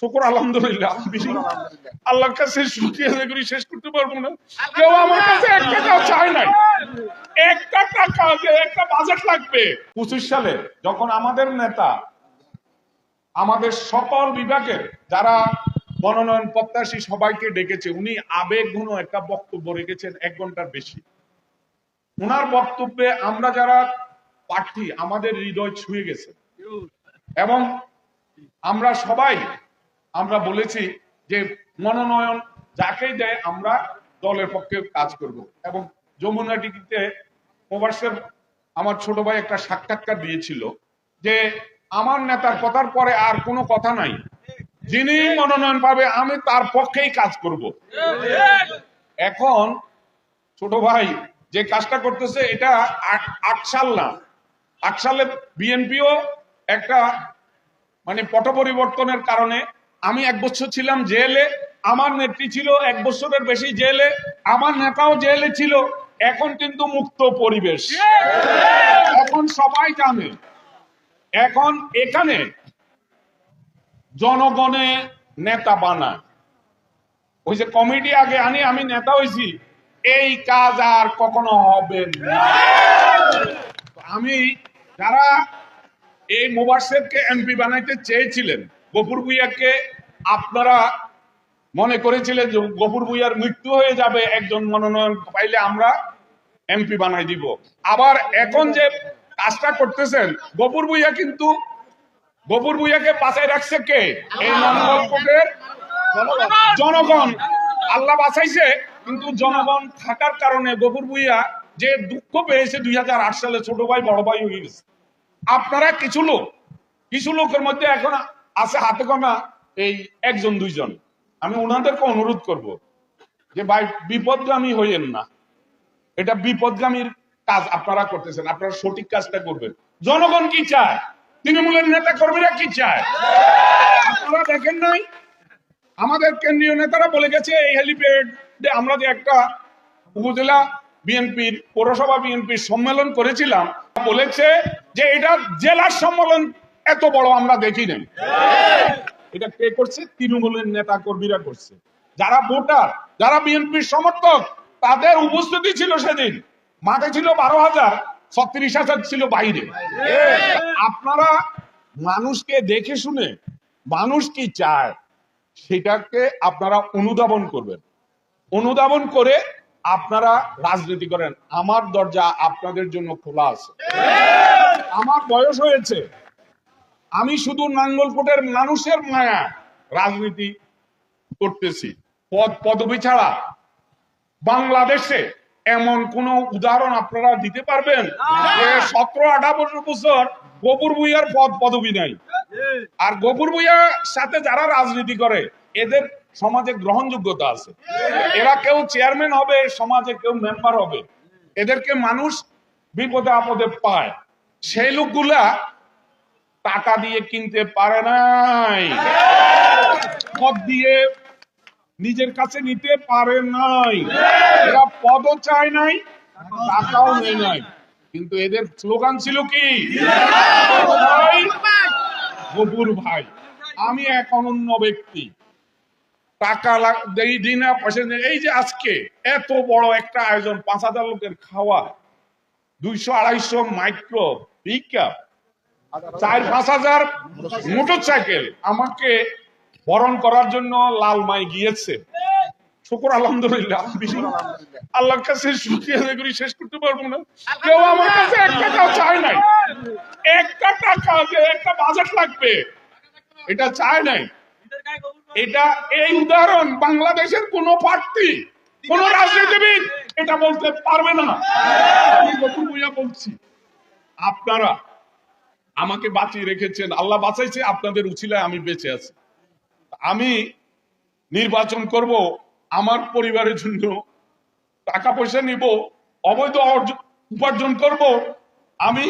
শুকর আলহামদুলিল্লাহ। আল্লাহর কাছে শুকিয়ে করি শেষ করতে পারব না। কেউ আমার কাছে এক টাকাও চায় নাই। একটা টাকা যে একটা বাজেট লাগবে। পঁচিশ সালে যখন আমাদের নেতা আমাদের সকল বিভাগের যারা মনোনয়ন প্রত্যাশী সবাইকে ডেকেছে উনি আবেগ ঘন একটা বক্তব্য রেখেছেন এক ঘণ্টার বেশি। উনার বক্তব্যে আমরা যারা প্রার্থী আমাদের হৃদয় ছুঁয়ে গেছে। এবং আমরা সবাই আমরা বলেছি যে মনোনয়ন যাকেই দেয় আমরা দলের পক্ষে কাজ করব। এবং যমুনা টিকিতে প্রবাসের আমার ছোট ভাই একটা সাক্ষাৎকার দিয়েছিল যে আমার নেতার কথার পরে আর কোনো কথা নাই। যিনি মনোনয়ন পাবে, আমি তার পক্ষেই কাজ করব। এখন ছোট ভাই যে কাজটা করতেছে, এটা আট- আট সাল না। আট সালে বিএনপিও একটা মানে পট পরিবর্তনের কারণে আমি এক বছর ছিলাম জেলে, আমার নেত্রী ছিল এক বছরের বেশি জেলে, আমার নেতাও জেলে ছিল, এখন কিন্তু মুক্ত পরিবেশ। এখন সবাই জানে, এখন এখানে জনগণে নেতা বানায়। ওই যে কমিটি আগে আনি, আমি নেতা হয়েছি, এই কাজ আর কখনো হবে আমি যারা এই মোবারশেদকে এমপি বানাইতে চেয়েছিলেন, গফুর ভুইয়াকে আপনারা মনে করেছিলেন যে গফুর ভুইয়ার মৃত্যু হয়ে যাবে, একজন মনোনয়ন পাইলে আমরা এমপি বানাই দিব। আবার এখন যে কাজটা করতেছেন, গফুর ভুইয়া কিন্তু, গফুর ভুইয়াকে বাঁচাই রাখছে কে? এই নন্দনকোটের জনগণ। আল্লাহ বাঁচাইছে, কিন্তু জনগণ থাকার কারণে গফুর ভুইয়া যে দুঃখ পেয়েছে দুই হাজার আট সালে, ছোট ভাই, বড় ভাই হয়ে গেছে। আপনারা কিছু লোক, কিছু লোকের মধ্যে এখন আছে হাতে গোনা এই একজন, দুইজন। আমি ওনাদেরকে অনুরোধ করব যে, ভাই, বিপদগামী হইয়েন না। এটা বিপদগামীর কাজ আপনারা করতেছেন, আপনারা সঠিক কাজটা করবেন। জনগণ কি চায়? তৃণমূলের নেতা কর্মীরা কি চায়? আপনারা দেখেন নাই? আমাদের কেন্দ্রীয় নেতারা বলে গেছে, এই হেলিপ্যাড আমরা যে একটা উপজেলা বিএনপির, পৌরসভা বিএনপির সম্মেলন করেছিলাম, বলেছে যে, এটা জেলার সম্মেলন এত বড় আমরা দেখি নাই এটা কে করছে? তৃণমূলের নেতা কর্মীরা করছে। যারা ভোটার, যারা বিএনপির সমর্থক, তাদের উপস্থিতি ছিল সেদিন। মাঠে ছিল বারো হাজার, ছত্রিশ হাজার ছিল বাইরে। আপনারা মানুষকে দেখে শুনে মানুষ কি চায়, সেটাকে আপনারা অনুধাবন করবেন। অনুধাবন করে আপনারা রাজনীতি করেন। আমার দরজা আপনাদের জন্য খোলা আছে। আমার বয়স হয়েছে। আমি শুধু নাঙ্গলকোটের মানুষের মায়া রাজনীতি করতেছি। পদ পদবি ছাড়া বাংলাদেশে এমন কোন উদাহরণ আপনারা দিতে পারবেন? সতেরো আঠারো বছর গোপুর ভুইয়ার পদ পদবি নাই। আর গোপুর ভুইয়ার সাথে যারা রাজনীতি করে এদের সমাজে গ্রহণযোগ্যতা আছে। এরা কেউ চেয়ারম্যান হবে সমাজে কেউ মেম্বার হবে। এদেরকে মানুষ বিপদে আপদে পায়। সেই লোকগুলা টাকা দিয়ে কিনতে পারে নাই। পদ দিয়ে নিজের কাছে নিতে পারে নাই। এরা পদও চায় নাই, টাকাও নেয় নাই। কিন্তু এদের স্লোগান ছিল কি? ভাই আমি এক অনন্য ব্যক্তি। টাকা দেই, দিই না, পয়সা নেই এই যে আজকে এত বড় একটা আয়োজন, পাঁচ হাজার লোকের খাওয়া, দুইশো আড়াইশো মাইক্রো পিক চার পাঁচ হাজার মোটর সাইকেল আমাকে বরণ করার জন্য লাল মাই গিয়েছে। শুকুর, আলহামদুলিল্লাহ, আল্লাহর কাছে শেষ করতে পারব না। কেউ আমার কাছে চায় নাই। একটা টাকা যে একটা বাজেট লাগবে, এটা চায় নাই। এটা এই উদাহরণ বাংলাদেশের কোন প্রার্থী, কোন রাজনীতিবিদ এটা বলতে পারবে না। বলছি, আপনারা আমাকে বাঁচিয়ে রেখেছেন। আল্লাহ বাঁচাইছে, আপনাদের উচিলায় আমি বেঁচে আছি। আমি নির্বাচন করব, আমার পরিবারের জন্য টাকা পয়সা নিব, অবৈধ উপার্জন করব, আমি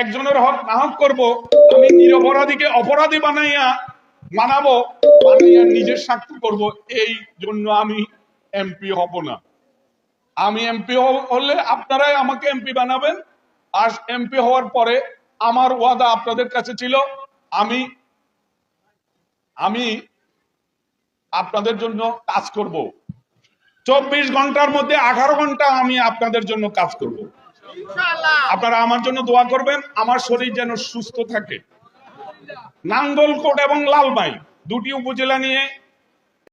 একজনের হক না হক করব, আমি নিরপরাধীকে অপরাধী বানাইয়া বানাবো বানাইয়া নিজের স্বার্থ করব, এই জন্য আমি এমপি হব না। আমি এমপি হলে আপনারাই আমাকে এমপি বানাবেন। আর এমপি হওয়ার পরে আমার ওয়াদা আপনাদের কাছে ছিল। আমি আমি আপনাদের জন্য কাজ করব। চব্বিশ ঘণ্টার মধ্যে আঠারো ঘণ্টা আমি আপনাদের জন্য কাজ করব। আপনারা আমার জন্য দোয়া করবেন আমার শরীর যেন সুস্থ থাকে। নাঙ্গলকোট এবং লালমাই দুটি উপজেলা নিয়ে